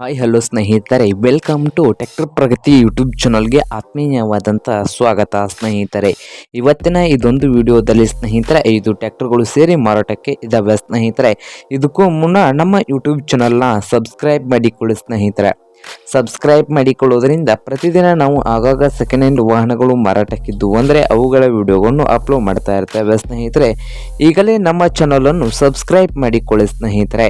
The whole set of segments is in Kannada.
ಹಾಯ್ ಹಲೋ ಸ್ನೇಹಿತರೆ. Welcome to tractor Pragati YouTube ಚಾನಲ್ಗೆ ಆತ್ಮೀಯವಾದಂಥ ಸ್ವಾಗತ ಸ್ನೇಹಿತರೆ. ಇವತ್ತಿನ ಇದೊಂದು ವಿಡಿಯೋದಲ್ಲಿ ಸ್ನೇಹಿತರೆ, ಐದು ಟ್ಯಾಕ್ಟರ್ಗಳು ಸೇರಿ ಮಾರಾಟಕ್ಕೆ ಇದ್ದಾವೆ ಸ್ನೇಹಿತರೆ. ಇದಕ್ಕೂ ಮುನ್ನ ನಮ್ಮ ಯೂಟ್ಯೂಬ್ ಚಾನಲ್ನ ಸಬ್ಸ್ಕ್ರೈಬ್ ಮಾಡಿಕೊಳ್ಳಿ ಸ್ನೇಹಿತರೆ. ಸಬ್ಸ್ಕ್ರೈಬ್ ಮಾಡಿಕೊಳ್ಳೋದರಿಂದ ಪ್ರತಿದಿನ ನಾವು ಆಗಾಗ ಸೆಕೆಂಡ್ ಹ್ಯಾಂಡ್ ವಾಹನಗಳು ಮಾರಾಟಕ್ಕಿದ್ದು ಅಂದರೆ ಅವುಗಳ ವಿಡಿಯೋಗಳನ್ನು ಅಪ್ಲೋಡ್ ಮಾಡ್ತಾ ಇರ್ತೇವೆ ಸ್ನೇಹಿತರೆ. ಈಗಲೇ ನಮ್ಮ ಚಾನಲನ್ನು ಸಬ್ಸ್ಕ್ರೈಬ್ ಮಾಡಿಕೊಳ್ಳಿ ಸ್ನೇಹಿತರೆ.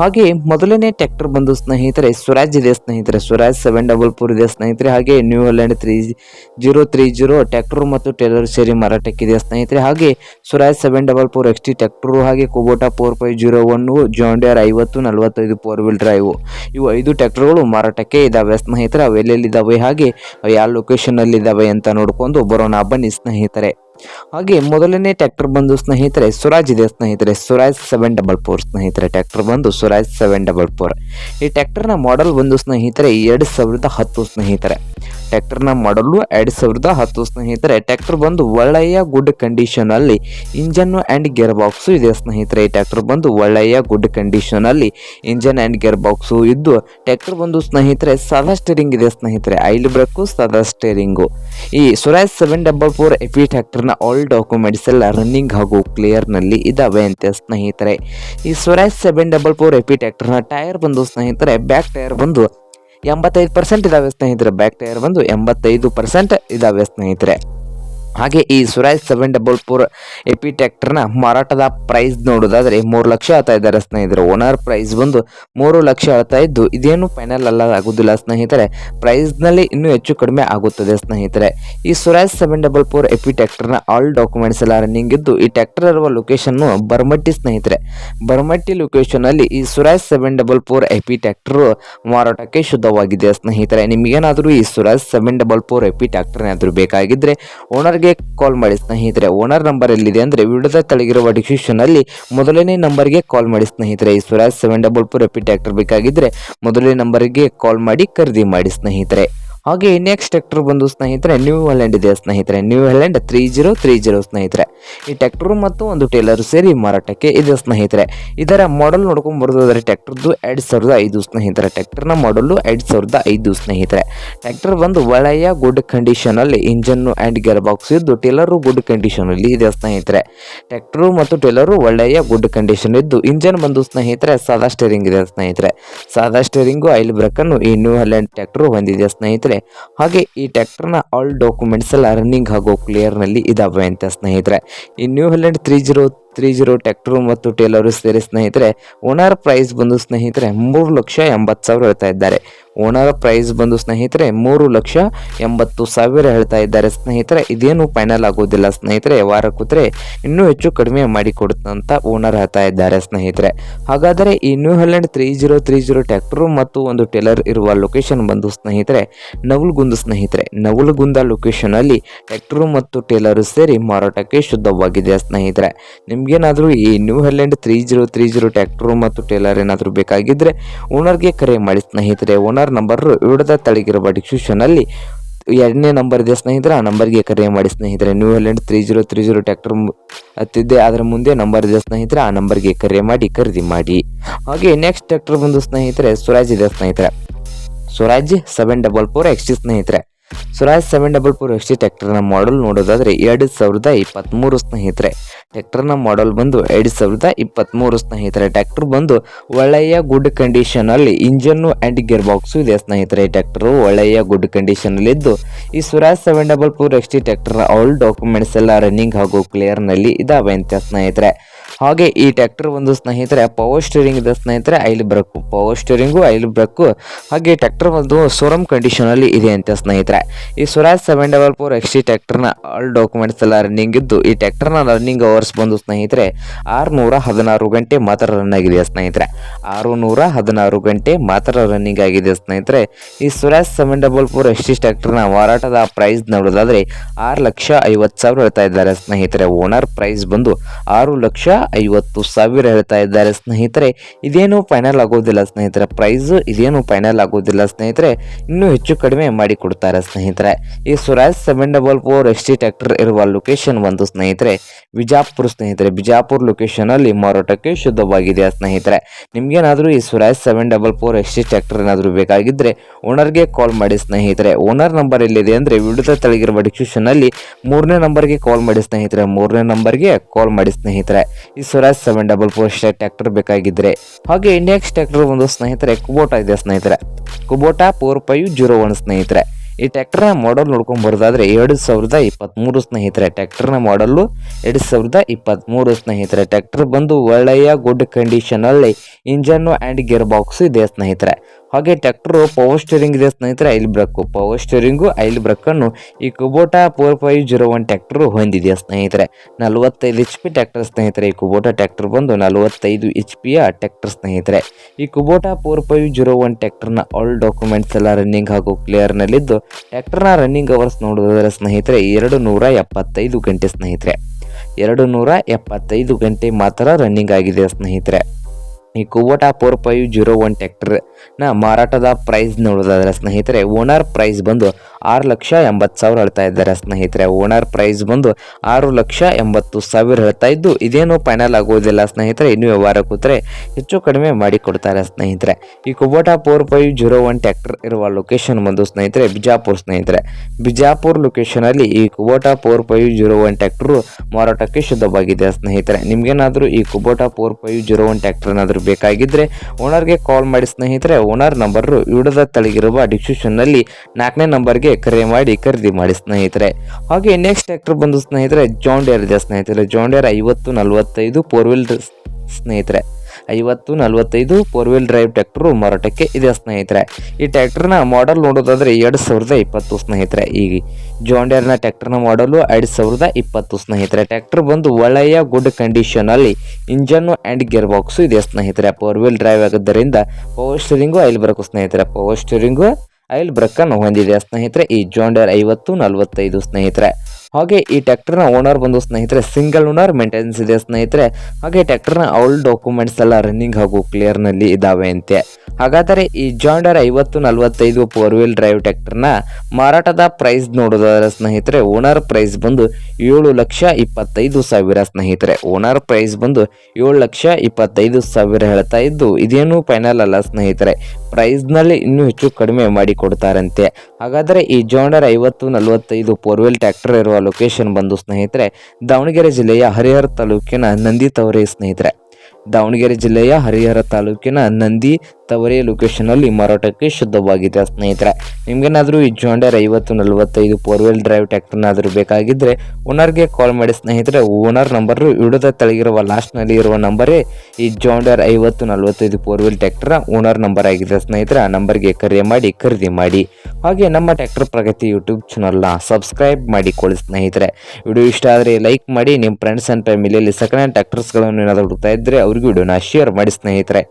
ಹಾಗೆ ಮೊದಲನೇ ಟ್ರ್ಯಾಕ್ಟರ್ ಬಂದು ಸ್ನೇಹಿತರೆ ಸ್ವರಾಜ್ ಇದೆ ಸ್ನೇಹಿತರೆ ಸ್ವರಾಜ್ ಸೆವೆನ್ ಡಬಲ್ ಫೋರ್ ಇದೆ ಸ್ನೇಹಿತರೆ ಹಾಗೆ New Holland three zero three zero tractor ಮತ್ತು ಟೇಲರ್ ಸೇರಿ ಮಾರಾಟಕ್ಕಿದೆ ಸ್ನೇಹಿತರೆ ಹಾಗೆ Swaraj seven double four X T tractor ಹಾಗೆ Kubota four five zero one John Deere ಐವತ್ತು, ನಲವತ್ತೈದು ಫೋರ್ ವೀಲ್ ಡ್ರೈವ್ ಇವು ಐದು ಟ್ಯಾಕ್ಟರ್ಗಳು ಮಾರಾಟಕ್ಕೆ ಇದ್ದಾವೆ ಸ್ನೇಹಿತರೆ ಅವು ಎಲ್ಲೆಲ್ಲಿದ್ದಾವೆ ಹಾಗೆ ಯಾವ ಇದ್ದಾವೆ ಅಂತ ನೋಡ್ಕೊಂಡು ಬರೋಣ ಬನ್ನಿ ಸ್ನೇಹಿತರೆ. ಹಾಗೆ ಮೊದಲನೇ ಟ್ಯಾಕ್ಟರ್ ಬಂದು ಸ್ನೇಹಿತರೆ ಸುರಾಜ್ ಇದೆ ಸ್ನೇಹಿತರೆ, ಸುರಾಜ್ ಸೆವೆನ್ ಡಬಲ್ ಫೋರ್ ಸ್ನೇಹಿತರೆ. ಟ್ಯಾಕ್ಟರ್ ಬಂದು ಸುರಾಜ್ ಸೆವೆನ್ ಡಬಲ್ ಫೋರ್ ಈ ಟ್ರ್ಯಾಕ್ಟರ್ನ ಮಾಡೆಲ್ ಬಂದು ಸ್ನೇಹಿತರೆ, ಎರಡು ಸಾವಿರದ ಹತ್ತು ಸ್ನೇಹಿತರೆ. ಟ್ರ್ಯಾಕ್ಟರ್ನ ಮಾಡಲು ಎರಡು ಸಾವಿರದ ಹತ್ತು ಸ್ನೇಹಿತರೆ ಟ್ರ್ಯಾಕ್ಟರ್ ಬಂದು ಒಳ್ಳೆಯ ಗುಡ್ ಕಂಡೀಷನಲ್ಲಿ ಇಂಜನ್ ಅಂಡ್ ಗೇರ್ ಬಾಕ್ಸು ಇದೆ ಸ್ನೇಹಿತರೆ. ಈ ಟ್ರ್ಯಾಕ್ಟರ್ ಬಂದು ಒಳ್ಳೆಯ ಗುಡ್ ಕಂಡೀಷನಲ್ಲಿ ಇಂಜನ್ ಅಂಡ್ ಗೇರ್ ಬಾಕ್ಸು ಇದ್ದು ಟ್ರ್ಯಾಕ್ಟರ್ ಬಂದು ಸ್ನೇಹಿತರೆ ಸಾದಾ ಸ್ಟೇರಿಂಗ್ ಇದೆ ಸ್ನೇಹಿತರೆ. ಐಲ್ ಬ್ರೇಕು ಸದಾ ಸ್ಟೇರಿಂಗು ಈ Swaraj seven double four AP ಟ್ರ್ಯಾಕ್ಟರ್ನ ಆಲ್ ಡಾಕ್ಯುಮೆಂಟ್ಸ್ ಎಲ್ಲ ರನ್ನಿಂಗ್ ಹಾಗೂ ಕ್ಲಿಯರ್ನಲ್ಲಿ ಇದಾವೆ ಅಂತ ಸ್ನೇಹಿತರೆ. ಈ Swaraj seven double four AP ಟ್ರ್ಯಾಕ್ಟರ್ನ ಟೈರ್ ಬಂದು ಸ್ನೇಹಿತರೆ ಬ್ಯಾಕ್ ಟೈರ್ ಬಂದು ಎಂಬತ್ತೈದು ಪರ್ಸೆಂಟ್ ಇದಾವೆ ಸ್ನೇಹಿತರೆ. ಬ್ಯಾಕ್ ಟೈರ್ ಬಂದು ಎಂಬತ್ತೈದು ಪರ್ಸೆಂಟ್ ಇದಾವೆ ಸ್ನೇಹಿತರೆ. ಹಾಗೆ ಈ Swaraj seven double four AP ಟ್ರ್ಯಾಕ್ಟರ್ನ ಮಾರಾಟದ ಪ್ರೈಸ್ ನೋಡೋದಾದರೆ ಮೂರು ಲಕ್ಷ ಹೇಳ್ತಾ ಇದ್ದಾರೆ ಸ್ನೇಹಿತರೆ. ಓನರ್ ಪ್ರೈಸ್ ಬಂದು ಮೂರು ಲಕ್ಷ ಹೇಳ್ತಾ ಇದ್ದು ಇದೇನು ಫೈನಲ್ ಅಲ್ಲ ಆಗೋದಿಲ್ಲ ಸ್ನೇಹಿತರೆ. ಪ್ರೈಸ್ನಲ್ಲಿ ಇನ್ನೂ ಹೆಚ್ಚು ಕಡಿಮೆ ಆಗುತ್ತದೆ ಸ್ನೇಹಿತರೆ. ಈ Swaraj seven double four AP ಟ್ರ್ಯಾಕ್ಟರ್ನ ಆಲ್ ಡಾಕ್ಯುಮೆಂಟ್ಸ್ ಎಲ್ಲ ರನ್ನಿಂಗ್ ಇದ್ದು ಈ ಟ್ಯಾಕ್ಟರ್ ಇರುವ ಲೊಕೇಶನ್ನು ಬರ್ಮಟ್ಟಿ ಸ್ನೇಹಿತರೆ. ಬರ್ಮಟ್ಟಿ ಲೊಕೇಶನಲ್ಲಿ ಈ ಸುರಾಜ್ ಸೆವೆನ್ ಡಬಲ್ ಫೋರ್ ಎಪಿ ಟ್ರ್ಯಾಕ್ಟರ್ ಮಾರಾಟಕ್ಕೆ ಶುದ್ಧವಾಗಿದೆ ಸ್ನೇಹಿತರೆ. ನಿಮಗೇನಾದರೂ ಈ ಸುರಾಜ್ ಸೆವೆನ್ ಡಬಲ್ ಫೋರ್ ಎಪಿ ಟ್ರ್ಯಾಕ್ಟರ್ ಏನಾದರೂ ಬೇಕಾಗಿದ್ದರೆ ಓನರ್ಗೆ ಕಾಲ್ ಮಾಡಿ ಸ್ನೇಹಿತರೆ. ಓನರ್ ನಂಬರ್ ಎಲ್ಲಿದೆ ಅಂದರೆ ವಿಡಿಯೋದ ತಳಗಿರುವ ಡಿಸ್ಕ್ರಿಪ್ಷನ್ ಅಲ್ಲಿ ಮೊದಲನೇ ನಂಬರ್ಗೆ ಕಾಲ್ ಮಾಡಿ ಸ್ನೇಹಿತರೆ. ಈ Swaraj seven double four AP tractor ಬೇಕಾಗಿದ್ದರೆ ಮೊದಲನೇ ನಂಬರ್ಗೆ ಕಾಲ್ ಮಾಡಿ ಖರೀದಿ ಮಾಡಿ ಸ್ನೇಹಿತರೆ. ಹಾಗೆ ನೆಕ್ಸ್ಟ್ ಟ್ರ್ಯಾಕ್ಟರ್ ಬಂದು ಸ್ನೇಹಿತರೆ ನ್ಯೂ ಹಲ್ಯಾಂಡ್ ಇದೆ ಸ್ನೇಹಿತರೆ. New Holland three zero three zero ಸ್ನೇಹಿತರೆ. ಈ ಟ್ಯಾಕ್ಟ್ರು ಮತ್ತು ಒಂದು ಟೇಲರ್ ಸೇರಿ ಮಾರಾಟಕ್ಕೆ ಇದೆ ಸ್ನೇಹಿತರೆ. ಇದರ ಮಾಡೆಲ್ ನೋಡ್ಕೊಂಡು ಬರೋದಾದ್ರೆ ಟ್ಯಾಕ್ಟರ್ದು ಎರಡು ಸಾವಿರದ ಐದು ಸ್ನೇಹಿತರೆ. ಟ್ಯಾಕ್ಟರ್ನ ಮಾಡಲು ಎರಡು ಸಾವಿರದ ಐದು ಸ್ನೇಹಿತರೆ. ಟ್ಯಾಕ್ಟರ್ ಬಂದು ಒಳ್ಳೆಯ ಗುಡ್ ಕಂಡೀಷನಲ್ಲಿ ಇಂಜನ್ನು ಆ್ಯಂಡ್ ಗೇರ್ ಬಾಕ್ಸ್ ಇದ್ದು ಟೇಲರು ಗುಡ್ ಕಂಡೀಷನಲ್ಲಿ ಇದೆ ಸ್ನೇಹಿತರೆ. ಟ್ಯಾಕ್ಟ್ರು ಮತ್ತು ಟೇಲರು ಒಳ್ಳೆಯ ಗುಡ್ ಕಂಡೀಷನ್ ಇದ್ದು ಇಂಜನ್ ಬಂದು ಸ್ನೇಹಿತರೆ, ಸಾದಾ ಸ್ಟೇರಿಂಗ್ ಇದೆ ಸ್ನೇಹಿತರೆ. ಸಾದಾ ಸ್ಟೇರಿಂಗು ಐಲ್ ಬ್ರೇಕನ್ನು ಈ ನ್ಯೂ ಹಲ್ಯಾಂಡ್ ಟ್ರ್ಯಾಕ್ಟರ್ ಹೊಂದಿದೆ ಸ್ನೇಹಿತರೆ. ಹಾಗೆ ಈ ಟ್ಯಾಕ್ಟರ್ನ ಆಲ್ ಡಾಕ್ಯುಮೆಂಟ್ಸ್ ಎಲ್ಲ ರನ್ನಿಂಗ್ ಹಾಗೂ ಕ್ಲಿಯರ್ನಲ್ಲಿ ಇದಾವೆ ಅಂತ ಸ್ನೇಹಿತರೆ. ಈ new Holland three zero three zero tractor ಮತ್ತು ಟೇಲರು ಸೇರಿ ಸ್ನೇಹಿತರೆ, ಓನರ್ ಪ್ರೈಸ್ ಬಂದು ಸ್ನೇಹಿತರೆ ಮೂರು ಲಕ್ಷ ಎಂಬತ್ತು ಸಾವಿರ ಹೇಳ್ತಾ ಇದ್ದಾರೆ. ಓನರ್ ಪ್ರೈಸ್ ಬಂದು ಸ್ನೇಹಿತರೆ ಮೂರು ಲಕ್ಷ ಎಂಬತ್ತು ಸಾವಿರ ಹೇಳ್ತಾ ಇದ್ದಾರೆ. ಸ್ನೇಹಿತರೆ, ಇದೇನು ಫೈನಲ್ ಆಗೋದಿಲ್ಲ. ಸ್ನೇಹಿತರೆ, ವಾರ ಕೂತ್ರೆ ಇನ್ನೂ ಹೆಚ್ಚು ಕಡಿಮೆ ಮಾಡಿ ಕೊಡುತ್ತಂತ ಓನರ್ ಹೇಳ್ತಾ ಇದ್ದಾರೆ ಸ್ನೇಹಿತರೆ. ಹಾಗಾದರೆ ಈ New Holland three zero three zero tractor ಮತ್ತು ಒಂದು ಟೇಲರ್ ಇರುವ ಲೊಕೇಶನ್ ಬಂದು ಸ್ನೇಹಿತರೆ, ನವಲ್ಗುಂದ ಸ್ನೇಹಿತರೆ, ನವಲಗುಂದ ಲೊಕೇಶನಲ್ಲಿ ಟ್ಯಾಕ್ಟ್ರು ಮತ್ತು ಟೇಲರು ಸೇರಿ ಮಾರಾಟಕ್ಕೆ ಶುದ್ಧವಾಗಿದೆ ಸ್ನೇಹಿತರೆ. ನಿಮ್ಗೇನಾದರೂ ಈ new Holland three zero three zero tractor ಮತ್ತು ಟೇಲರ್ ಏನಾದರೂ ಬೇಕಾಗಿದ್ದರೆ ಓನರ್ಗೆ ಕರೆ ಮಾಡಿ ಸ್ನೇಹಿತರೆ. ಓನರ್ ನಂಬರ್ ವಿಡದ ತಳಗಿರುವ ಡಿಸ್ಕ್ರಿಪ್ಷನಲ್ಲಿ ಎರಡನೇ ನಂಬರ್ ಇದೆ ಸ್ನೇಹಿತರೆ. ಆ ನಂಬರ್ಗೆ ಕರೆ ಮಾಡಿ ಸ್ನೇಹಿತರೆ. New Holland three zero three zero tractor ಹತ್ತಿದ್ದೆ. ಅದರ ಮುಂದೆ ನಂಬರ್ ಇದೆ ಸ್ನೇಹಿತರೆ. ಆ ನಂಬರ್ಗೆ ಕರೆ ಮಾಡಿ ಖರೀದಿ ಮಾಡಿ. ಹಾಗೆ ನೆಕ್ಸ್ಟ್ ಟ್ಯಾಕ್ಟರ್ ಬಂದು ಸ್ನೇಹಿತರೆ, ಸ್ವರಾಜ್ ಇದೆ ಸ್ನೇಹಿತರೆ. Swaraj seven double four X ಸ್ನೇಹಿತರೆ. Swaraj seven double four X ಟ್ಯಾಕ್ಟರ್ನ model ನೋಡೋದಾದರೆ ಎರಡು ಸಾವಿರದ ಇಪ್ಪತ್ತ್ಮೂರು ಸ್ನೇಹಿತರೆ. ಟ್ರ್ಯಾಕ್ಟರ್ನ ಮಾಡೆಲ್ ಬಂದು ಎರಡು ಸಾವಿರದ ಇಪ್ಪತ್ತ್ಮೂರು ಸ್ನೇಹಿತರೆ. ಟ್ರ್ಯಾಕ್ಟರ್ ಬಂದು ಒಳ್ಳೆಯ ಗುಡ್ ಕಂಡೀಷನಲ್ಲಿ ಇಂಜನ್ನು ಆ್ಯಂಡ್ ಗೇರ್ ಬಾಕ್ಸು ಇದೆ. ಸ್ನೇಹಿತರೆ ಟ್ರ್ಯಾಕ್ಟರು ಒಳ್ಳೆಯ ಗುಡ್ ಕಂಡೀಷನಲ್ಲಿದ್ದು ಈ Swaraj seven double four X T ಟ್ರ್ಯಾಕ್ಟರ್ನ ಆಲ್ ಡಾಕ್ಯುಮೆಂಟ್ಸ್ ಎಲ್ಲ ರನ್ನಿಂಗ್ ಹಾಗೂ ಕ್ಲಿಯರ್ನಲ್ಲಿ ಇದಾವೆ ಅಂತ ಸ್ನೇಹಿತರೆ. ಹಾಗೆ ಈ ಟ್ರ್ಯಾಕ್ಟರ್ ಒಂದು ಸ್ನೇಹಿತರೆ ಪವರ್ ಸ್ಟೀರಿಂಗ್ ಇದೆ ಸ್ನೇಹಿತರೆ, oil brake power steering oil brake ಹಾಗೆ ಟ್ರ್ಯಾಕ್ಟರ್ ಒಂದು ಶೋರೂಮ್ ಕಂಡೀಷನಲ್ಲಿ ಇದೆ ಅಂತ ಸ್ನೇಹಿತರೆ. ಈ Swaraj seven double four X T ಟ್ಯಾಕ್ಟರ್ನ all documents ಎಲ್ಲ ರನ್ನಿಂಗ್ ಇದ್ದು, ಈ ಟ್ಯಾಕ್ಟರ್ನ ರನ್ನಿಂಗ್ ಅವರ್ಸ್ ಬಂದು ಸ್ನೇಹಿತರೆ, ಆರುನೂರ ಹದಿನಾರು ಗಂಟೆ ಮಾತ್ರ ರನ್ ಆಗಿದೆ ಸ್ನೇಹಿತರೆ. ಆರುನೂರ ಹದಿನಾರು ಗಂಟೆ ಮಾತ್ರ ರನ್ನಿಂಗ್ ಆಗಿದೆ ಸ್ನೇಹಿತರೆ. ಈ Suresh seven double four S T ಟ್ರ್ಯಾಕ್ಟರ್ನ ಮಾರಾಟದ ಪ್ರೈಸ್ ನೋಡೋದಾದರೆ ಆರು ಲಕ್ಷ ಐವತ್ತು ಸಾವಿರ ಹೇಳ್ತಾ ಇದ್ದಾರೆ ಸ್ನೇಹಿತರೆ. ಓನರ್ ಪ್ರೈಸ್ ಬಂದು ಆರು ಲಕ್ಷ ಐವತ್ತು ಸಾವಿರ ಹೇಳ್ತಾ ಇದ್ದಾರೆ ಸ್ನೇಹಿತರೆ. ಇದೇನು ಫೈನಲ್ ಆಗೋದಿಲ್ಲ ಸ್ನೇಹಿತರೆ. ಪ್ರೈಸ್ ಇದೇನು ಫೈನಲ್ ಆಗೋದಿಲ್ಲ ಸ್ನೇಹಿತರೆ. ಇನ್ನೂ ಹೆಚ್ಚು ಕಡಿಮೆ ಮಾಡಿ ಕೊಡ್ತಾರೆ ಸ್ನೇಹಿತರೆ. ಈ Swaraj seven double four S T tractor ಇರುವ ಲೊಕೇಶನ್ ಒಂದು ಸ್ನೇಹಿತರೆ ಬಿಜಾಪುರ ಸ್ನೇಹಿತರೆ, ಬಿಜಾಪುರ ಲೊಕೇಶನ್ ಅಲ್ಲಿ ಮಾರಾಟಕ್ಕೆ ಶುದ್ಧವಾಗಿದೆ ಸ್ನೇಹಿತರೆ. ನಿಮ್ಗೇನಾದ್ರೂ ಈ Swaraj seven double four T tractor ಏನಾದರೂ ಬೇಕಾಗಿದ್ರೆ ಓನರ್ಗೆ ಕಾಲ್ ಮಾಡಿ ಸ್ನೇಹಿತರೆ. ಓನರ್ ನಂಬರ್ ಎಲ್ಲಿದೆ ಅಂದ್ರೆ ವಿಡಿಯೋದ ತೆಳಗಿರುವ ಡಿಸ್ಕ್ರಿಪ್ಷನ್ ಅಲ್ಲಿ ಮೂರನೇ ನಂಬರ್ಗೆ ಕಾಲ್ ಮಾಡಿ ಸ್ನೇಹಿತರೆ. ಮೂರನೇ ನಂಬರ್ಗೆ ಕಾಲ್ ಮಾಡಿ ಸ್ನೇಹಿತರೆ. ಈ Swaraj seven double four tractor ಬೇಕಾಗಿದ್ರೆ. ಹಾಗೆ ಇಂಡಿಯಾಕ್ಸ್ ಟ್ರ್ಯಾಕ್ಟರ್ ಒಂದು ಸ್ನೇಹಿತರೆ ಕುಬೋಟ ಇದೆ ಸ್ನೇಹಿತರೆ. Kubota four five zero one ಸ್ನೇಹಿತರೆ. ಈ ಟ್ರ್ಯಾಕ್ಟರ್ನ ಮಾಡಲ್ ನೋಡ್ಕೊಂಬರೋದಾದ್ರೆ ಎರಡು ಸಾವಿರದ ಇಪ್ಪತ್ತ್ಮೂರು ಸ್ನೇಹಿತರೆ. ಟ್ರ್ಯಾಕ್ಟರ್ನ ಮಾಡಲ್ಲು ಎರಡು ಸಾವಿರದ ಇಪ್ಪತ್ತ್ಮೂರು ಸ್ನೇಹಿತರೆ. ಟ್ಯಾಕ್ಟರ್ ಬಂದು ಒಳ್ಳೆಯ ಗುಡ್ ಕಂಡೀಷನಲ್ಲಿ ಇಂಜನ್ನು ಆ್ಯಂಡ್ ಗೇರ್ ಬಾಕ್ಸ್ ಇದೆ ಸ್ನೇಹಿತರೆ. ಹಾಗೆ ಟ್ರ್ಯಾಕ್ಟರ್ ಪವರ್ ಸ್ಟೇರಿಂಗ್ ಇದೆ ಸ್ನೇಹಿತರೆ, oil brake power steering oil brake ಅನ್ನು ಈ Kubota four five zero one tractor ಹೊಂದಿದೆ ಸ್ನೇಹಿತರೆ. ನಲವತ್ತೈದು ಎಚ್ ಪಿ ಟ್ರ್ಯಾಕ್ಟರ್ ಸ್ನೇಹಿತರೆ, ಈ ಕುಬೋಟಾ ಟ್ರ್ಯಾಕ್ಟರ್ ಬಂದು ನಲವತ್ತೈದು ಎಚ್ ಪಿಯ ಟ್ರ್ಯಾಕ್ಟರ್ ಸ್ನೇಹಿತರೆ. ಈ Kubota four five zero one ಟ್ರ್ಯಾಕ್ಟರ್ನ ಆಲ್ ಡಾಕ್ಯುಮೆಂಟ್ಸ್ ಎಲ್ಲ ರನ್ನಿಂಗ್ ಹಾಗೂ ಕ್ಲಿಯರ್ನಲ್ಲಿದ್ದು ಟ್ರ್ಯಾಕ್ಟರ್ನ ರನ್ನಿಂಗ್ ಅವರ್ಸ್ ನೋಡುವುದರ ಸ್ನೇಹಿತರೆ, ಎರಡು ನೂರ ಎಪ್ಪತ್ತೈದು ಗಂಟೆ ಸ್ನೇಹಿತರೆ. ಎರಡು ನೂರ ಎಪ್ಪತ್ತೈದು ಗಂಟೆ ಮಾತ್ರ ರನ್ನಿಂಗ್ ಆಗಿದೆ ಸ್ನೇಹಿತರೆ. ಈ Kubota four five zero one ಟ್ಯಾಕ್ಟರ್ನ ಮಾರಾಟದ ಪ್ರೈಸ್ ನೋಡೋದಾದ್ರೆ ಸ್ನೇಹಿತರೆ ಓನರ್ ಪ್ರೈಸ್ ಬಂದು ಆರು ಲಕ್ಷ ಎಂಬತ್ತು ಸಾವಿರ ಹೇಳ್ತಾ ಇದ್ದಾರೆ ಸ್ನೇಹಿತರೆ. ಓನರ್ ಪ್ರೈಸ್ ಬಂದು ಆರು ಲಕ್ಷ ಎಂಬತ್ತು ಸಾವಿರ ಹೇಳ್ತಾ ಇದ್ದು, ಇದೇನು ಫೈನಲ್ ಆಗೋದಿಲ್ಲ ಸ್ನೇಹಿತರೆ. ಇನ್ನೂ ವ್ಯವಹಾರ ಕೂತ್ರೆ ಹೆಚ್ಚು ಕಡಿಮೆ ಮಾಡಿ ಕೊಡ್ತಾರೆ ಸ್ನೇಹಿತರೆ. ಈ Kubota four five zero one tractor ಇರುವ ಲೊಕೇಶನ್ ಬಂದು ಸ್ನೇಹಿತರೆ, ಬಿಜಾಪುರ್ ಸ್ನೇಹಿತರೆ. ಬಿಜಾಪುರ್ ಲೊಕೇಶನಲ್ಲಿ ಈ Kubota four five zero one tractor ಮಾರಾಟಕ್ಕೆ ಶುದ್ಧವಾಗಿದೆ ಸ್ನೇಹಿತರೆ. ನಿಮಗೇನಾದರೂ ಈ Kubota four five zero one tractor ಏನಾದರೂ ಬೇಕಾಗಿದ್ದರೆ ಓನರ್ಗೆ ಕಾಲ್ ಮಾಡಿ ಸ್ನೇಹಿತರೆ. ಓನರ್ ನಂಬರು ವಿಡಿಯೋದ ತಳಗಿರುವ ಡಿಸ್ಕ್ರಿಪ್ಷನ್ನಲ್ಲಿ ನಾಲ್ಕನೇ ನಂಬರ್ಗೆ ಕರೆ ಮಾಡಿ ಖರೀದಿ ಮಾಡಿ ಸ್ನೇಹಿತರೆ. ಹಾಗೆ ನೆಕ್ಸ್ಟ್ ಟ್ರ್ಯಾಕ್ಟರ್ ಬಂದು ಸ್ನೇಹಿತರೆ ಜಾಂಡಿಯರ್ ಇದೆ ಸ್ನೇಹಿತರೆ. ಜಾಂಡಿಯರ್ ಐವತ್ತು ನಲವತ್ತೈದು ಫೋರ್ ವೀಲ್ ಸ್ನೇಹಿತರೆ. ಐವತ್ತು ನಲವತ್ತೈದು ಫೋರ್ ವೀಲ್ ಡ್ರೈವ್ ಟ್ರ್ಯಾಕ್ಟರು ಮಾರಾಟಕ್ಕೆ ಇದೆ ಸ್ನೇಹಿತರೆ. ಈ ಟ್ರ್ಯಾಕ್ಟರ್ನ ಮಾಡೆಲ್ ನೋಡೋದಾದ್ರೆ ಎರಡು ಸಾವಿರದ ಇಪ್ಪತ್ತು ಸ್ನೇಹಿತರೆ. ಈ ಜಾಂಡಿಯರ್ನ ಟ್ರ್ಯಾಕ್ಟರ್ನ ಮಾಡಲು ಎರಡು ಸಾವಿರದ ಇಪ್ಪತ್ತು ಸ್ನೇಹಿತರೆ. ಟ್ರ್ಯಾಕ್ಟರ್ ಬಂದು ಒಳ್ಳೆಯ ಗುಡ್ ಕಂಡೀಷನಲ್ಲಿ ಇಂಜನ್ನು ಆ್ಯಂಡ್ ಗೇರ್ ಬಾಕ್ಸು ಇದೆ ಸ್ನೇಹಿತರೆ. ಫೋರ್ ವೀಲ್ ಡ್ರೈವ್ ಆಗೋದರಿಂದ ಪವರ್ ಸ್ಟೀರಿಂಗು ಅಲ್ಲಿ ಬರಬೇಕು ಸ್ನೇಹಿತರೆ. ಪವರ್ ಸ್ಟೀರಿಂಗು ಐಲ್ ಬ್ರಕ್ಕನ್ನು ಹೊಂದಿದೆ ಸ್ನೇಹಿತರೆ. ಈ ಜಾಂಡರ್ ಐವತ್ತು, ನಲವತ್ತೈದು ಸ್ನೇಹಿತರೆ. ಹಾಗೆ ಈ ಟ್ರ್ಯಾಕ್ಟರ್ನ ಓನರ್ ಬಂದು ಸ್ನೇಹಿತರೆ ಸಿಂಗಲ್ ಓನರ್ ಮೇಂಟೆನೆನ್ಸ್ ಇದೆ ಸ್ನೇಹಿತರೆ. ಹಾಗೆ ಟ್ರ್ಯಾಕ್ಟರ್ನ ಆಲ್ ಡಾಕ್ಯುಮೆಂಟ್ಸ್ ಎಲ್ಲ ರನ್ನಿಂಗ್ ಹಾಗೂ ಕ್ಲಿಯರ್ನಲ್ಲಿ ಇದಾವೆ ಅಂತೆ. ಹಾಗಾದರೆ ಈ ಜಾಂಡರ್ ಐವತ್ತು ನಲವತ್ತೈದು ಫೋರ್ ವೀಲ್ ಡ್ರೈವ್ ಟ್ರ್ಯಾಕ್ಟರ್ನ ಮಾರಾಟದ ಪ್ರೈಸ್ ನೋಡೋದಾದ್ರೆ ಸ್ನೇಹಿತರೆ ಓನರ್ ಪ್ರೈಸ್ ಬಂದು ಏಳು ಲಕ್ಷ ಇಪ್ಪತ್ತೈದು ಸಾವಿರ ಸ್ನೇಹಿತರೆ. ಓನರ್ ಪ್ರೈಸ್ ಬಂದು ಏಳು ಲಕ್ಷ ಇಪ್ಪತ್ತೈದು ಸಾವಿರ ಹೇಳ್ತಾ ಇದ್ದು, ಇದೇನು ಫೈನಲ್ ಅಲ್ಲ ಸ್ನೇಹಿತರೆ. ಪ್ರೈಸ್ನಲ್ಲಿ ಇನ್ನೂ ಹೆಚ್ಚು ಕಡಿಮೆ ಮಾಡಿ ಕೊಡ್ತಾರಂತೆ. ಹಾಗಾದರೆ ಈ ಜಾಂಡರ್ ಐವತ್ತು ನಲವತ್ತೈದು ಫೋರ್ ವೀಲ್ ಟ್ರ್ಯಾಕ್ಟರ್ ಇರುವ ಲೊಕೇಶನ್ ಬಂದು ಸ್ನೇಹಿತರೆ, ದಾವಣಗೆರೆ ಜಿಲ್ಲೆಯ ಹರಿಹರ ತಾಲೂಕಿನ ನಂದಿ ತವರೆ ಸ್ನೇಹಿತರೆ. ದಾವಣಗೆರೆ ಜಿಲ್ಲೆಯ ಹರಿಹರ ತಾಲೂಕಿನ ನಂದಿ ತವರೆ ಲೊಕೇಶನಲ್ಲಿ ಮಾರಾಟಕ್ಕೆ ಶುದ್ಧವಾಗಿದೆ, ಸ್ನೇಹಿತರೆ. ನಿಮಗೇನಾದರೂ ಈ ಜಾಂಡರ್ ಐವತ್ತು ನಲವತ್ತೈದು ಫೋರ್ ವೀಲ್ ಡ್ರೈವ್ ಟ್ಯಾಕ್ಟರ್ನಾದರೂ ಬೇಕಾಗಿದ್ದರೆ ಓನರ್ಗೆ ಕಾಲ್ ಮಾಡಿ, ಸ್ನೇಹಿತರೆ. ಓನರ್ ನಂಬರು ಇಡದ ತಳಗಿರುವ ಲಾಸ್ಟ್ನಲ್ಲಿ ಇರುವ ನಂಬರೇ ಈ ಜಾಂಡರ್ ಐವತ್ತು ನಲವತ್ತೈದು four wheel tractor owner number ಆಗಿದೆ, ಸ್ನೇಹಿತರೆ. ಆ ನಂಬರ್ಗೆ ಕರೆ ಮಾಡಿ, ಖರೀದಿ ಮಾಡಿ. ಹಾಗೆ ನಮ್ಮ ಟ್ಯಾಕ್ಟರ್ ಪ್ರಗತಿ ಯೂಟ್ಯೂಬ್ ಚಾನಲ್ನ ಸಬ್ಸ್ಕ್ರೈಬ್ ಮಾಡಿಕೊಳ್ಳಿ ಸ್ನೇಹಿತರೆ. ವಿಡಿಯೋ ಇಷ್ಟ ಆದರೆ ಲೈಕ್ ಮಾಡಿ ನಿಮ್ಮ ಫ್ರೆಂಡ್ಸ್ ಆ್ಯಂಡ್ ಫ್ಯಾಮಿಲಿಯಲ್ಲಿ ಸೆಕೆಂಡ್ ಹ್ಯಾಂಡ್ ಟ್ಯಾಕ್ಟರ್ಸ್ಗಳನ್ನು ಏನಾದರೂ ಹುಡುಕ್ತಾ ಇದ್ದರೆ ಅವ್ರಿಗೂ ವಿಡಿಯೋನ ಶೇರ್ ಮಾಡಿ ಸ್ನೇಹಿತರೆ.